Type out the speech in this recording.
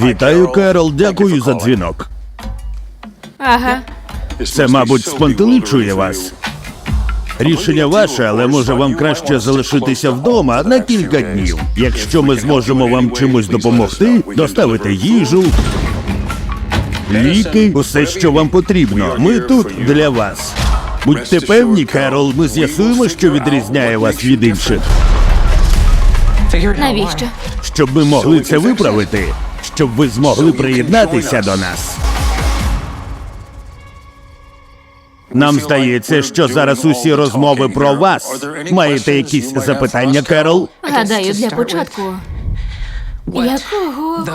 Вітаю, Керол. Дякую за дзвінок. Ага. Це, мабуть, спонтеличує вас. Рішення ваше, але може вам краще залишитися вдома на кілька днів. Якщо ми зможемо вам чимось допомогти, доставити їжу, ліки, усе, що вам потрібно. Ми тут для вас. Будьте певні, Керол, ми з'ясуємо, що відрізняє вас від інших, Навіщо? щоб ми могли це виправити, щоб ви змогли приєднатися до нас. Нам здається, що зараз усі розмови про вас. Маєте якісь запитання, Керол? Гадаю, для початку. Якого?